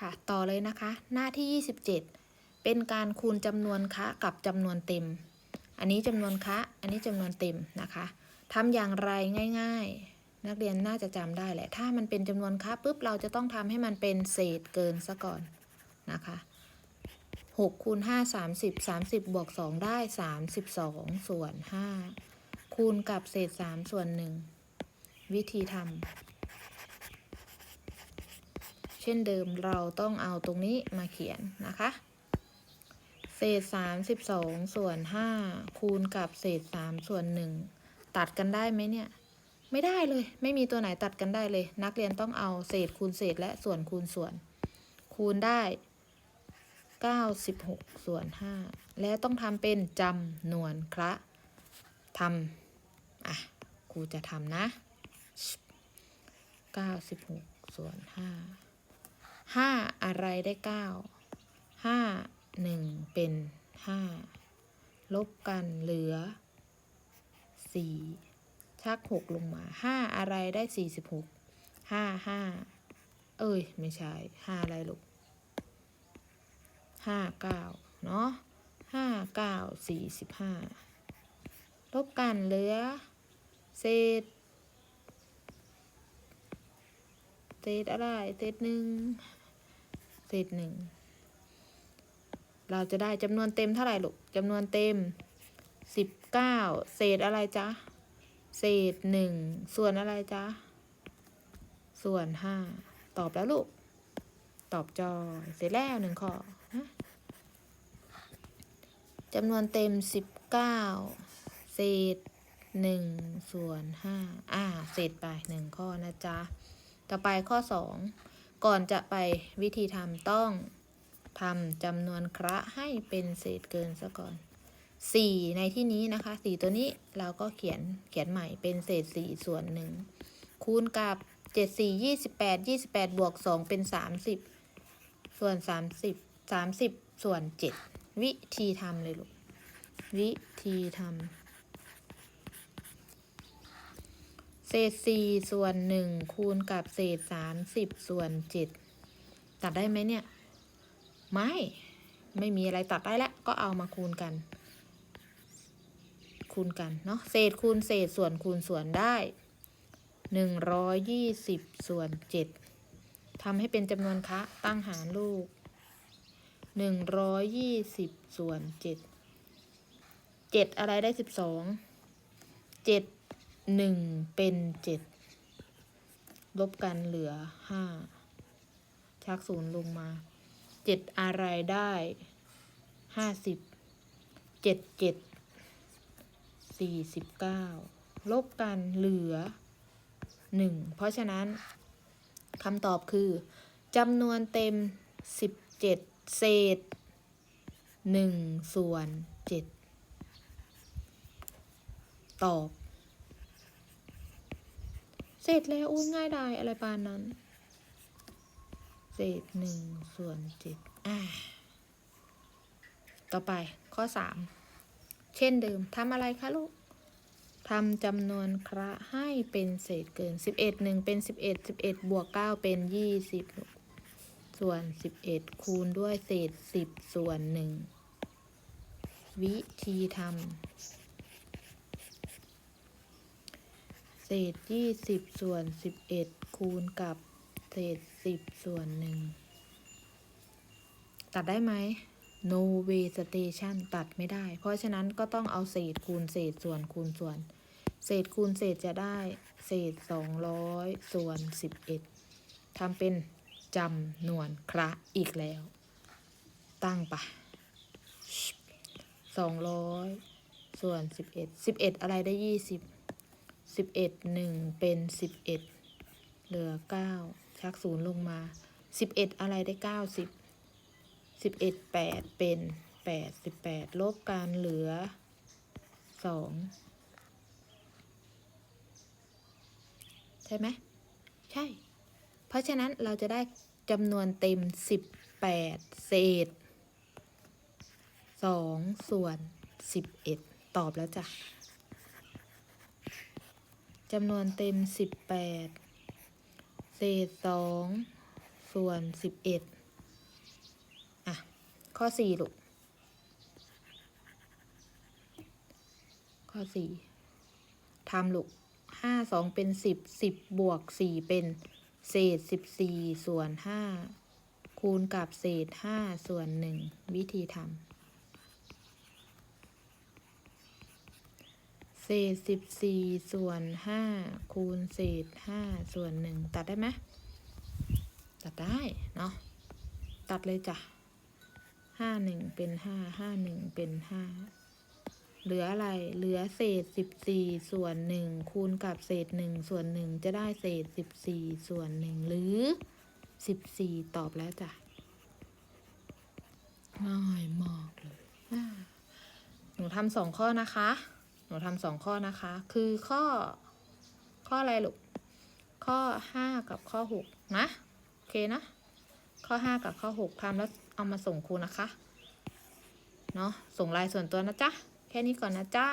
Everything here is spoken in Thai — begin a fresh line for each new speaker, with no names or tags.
ค่ะ ต่อเลยนะคะ หน้าที่ 27 เป็นการคูณจำนวนคะกับจำนวนเต็ม อันนี้จำนวนคะอันนี้จำนวนเต็มนะคะทำอย่างไรง่าย ๆ นักเรียนน่าจะจำได้แหละ ถ้ามันเป็นจำนวนคะปุ๊บเราจะต้องทำให้มันเป็นเศษเกินซะก่อนนะคะ6คูณ5 30 30 บวก 2 ได้ 32 ส่วน 5 คูณกับเศษ 3 ส่วน 1 วิธีทำ ช่นเดิมเราต้องเอาตรงนี้มาเขียนนะคะ เศษ32ส่วน5คูณกับเศษ3ส่วน1ตัดกันได้ไหมเนี่ย ไม่ได้เลย ไม่มีตัวไหนตัดกันได้เลย นักเรียนต้องเอาเศษคูณเศษและส่วนคูณส่วน คูณได้96ส่วน5และต้องทำเป็นจำนวนคระทำอะครูจะทำนะ96ส่วน5 ห้าอะไรได้เก้าห้าหนึ่งเป็นห้าลบกันเหลือสี่ชักหกลงมาห้าอะไรได้สี่สิบหกห้าห้าเอ้ย ไม่ใช่ห้าอะไรลูกห้าเก้าเนาะห้าเก้าสี่สิบห้าลบกันเหลือเศษเศษอะไรเศษหนึ่ง เศษหนึ่งเราจะได้จำนวนเต็มเท่าไหร่ลูกจำนวนเต็มสิบเก้าเศษอะไรจ๊ะ เศษหนึ่งส่วนอะไรจ๊ะ ส่วนห้าตอบแล้วลูก ตอบจอยเสร็จแล้วหนึ่งข้อจำนวนเต็มสิบเก้าเศษหนึ่งส่วนห้าอ่าเศษไปหนึ่งข้อนะจ๊ะ ต่อไปข้อ2 ก่อนจะไปวิธีทำต้องทำจำนวนคระให้เป็นเศษเกินซะก่อน 4 ในที่นี้นะคะ 4 ตัวนี้เราก็เขียนเขียนใหม่เป็นเศษ 4 ส่วน 1 คูณกับ 7 4 28 28 บวก 2 เป็น 30 ส่วน 30 30 ส่วน 7 วิธีทำเลยลูก วิธีทำ เศษสี่ส่วนหนึ่งคูณกับเศษสามสิบส่วนเจ็ดตัดได้ไหมเนี่ย ไม่ ไม่มีอะไรตัดได้แล้วก็เอามาคูณกัน คูณกันเนาะเศษคูณเศษส่วนคูณส่วนได้หนึ่งร้อยยี่สิบส่วนเจ็ดทำให้เป็นจำนวนคะตั้งหารลูกหนึ่งร้อยยี่สิบส่วนเจ็ดเจ็ดอะไรได้สิบสองเจ็ด หนึ่งเป็นเจ็ดลบกันเหลือห้าชักศูนย์ลงมาเจ็ดอะไรได้ห้าสิบเจ็ดเจ็ดสี่สิบเก้าลบกันเหลือหนึ่งเพราะฉะนั้นคำตอบคือจำนวนเต็มสิบเจ็ดเศษหนึ่งส่วนเจ็ดตอบ เสร็จแล้วอุ้ยง่ายดายอะไรปานนั้น เศษหนึ่งส่วนเจ็ดอ่าต่อไปข้อสามเช่นเดิมทำอะไรคะลูกทำจำนวนคระให้เป็นเศษเกินสิบเอ็ดหนึ่งเป็นสิบเอ็ดสิบเอ็ดบวกเก้าเป็นยี่สิบส่วนสิบเอ็ดคูณด้วยเศษสิบส่วนหนึ่งวิธีทำ เศษยี่สิบส่วนสิบเอ็ดคูณกับเศษสิบส่วนหนึ่งตัดได้ไหม no way station ตัดไม่ได้ เพราะฉะนั้นก็ต้องเอาเศษคูณเศษส่วนคูณส่วน เศษคูณเศษจะได้ เศษสองร้อยส่วนสิบเอ็ดทำเป็นจำนวนคระอีกแล้ว ตั้งปะสองร้อยส่วนสิบเอ็ดสิบเอ็ดอะไรได้ยี่สิบ สิบเอ็ดหนึ่งเป็นสิบเอ็ดเหลือเก้าชักศูนย์ลงมาสิบเอ็ดอะไรได้เก้าสิบสิบเอ็ดแปดเป็นแปดสิบแปดลบกันเหลือสองใช่ไหมใช่ เพราะฉะนั้นเราจะได้จำนวนเต็มสิบแปดเศษสองส่วนสิบเอ็ดตอบแล้วจ้ะ จำนวนเต็มสิบแปดเศษสองส่วนสิบเอ็ดอะข้อสี่ลูก ข้อสี่ทำลูกห้าสองเป็นสิบสิบบวกสี่เป็นเศษสิบสี่ส่วนห้าคูณกับเศษห้าส่วนหนึ่งวิธีทำ เศษสิบสี่ส่วนห้าคูณเศษห้าส่วนหนึ่งตัดได้ไหมตัดได้เนาะตัดเลยจ้ะห้าหนึ่งเป็นห้าห้าหนึ่งเป็นห้าเหลืออะไรเหลือเศษสิบสี่ส่วนหนึ่งคูณกับเศษหนึ่งส่วนหนึ่งจะได้เศษสิบสี่ส่วนหนึ่งหรือสิบสี่ตอบแล้วจ้ะง่ายมากเลยหนูทำสองข้อนะคะ นูทำสองข้อนะคะ คือข้อ ข้ออะไรลูก ข้อห้ากับข้อหกนะ โอเคนะ ข้อห้ากับข้อหกทำแล้วเอามาส่งครูนะคะ เนาะส่งลายส่วนตัวนะจ๊ะ แค่นี้ก่อนนะจ๊ะ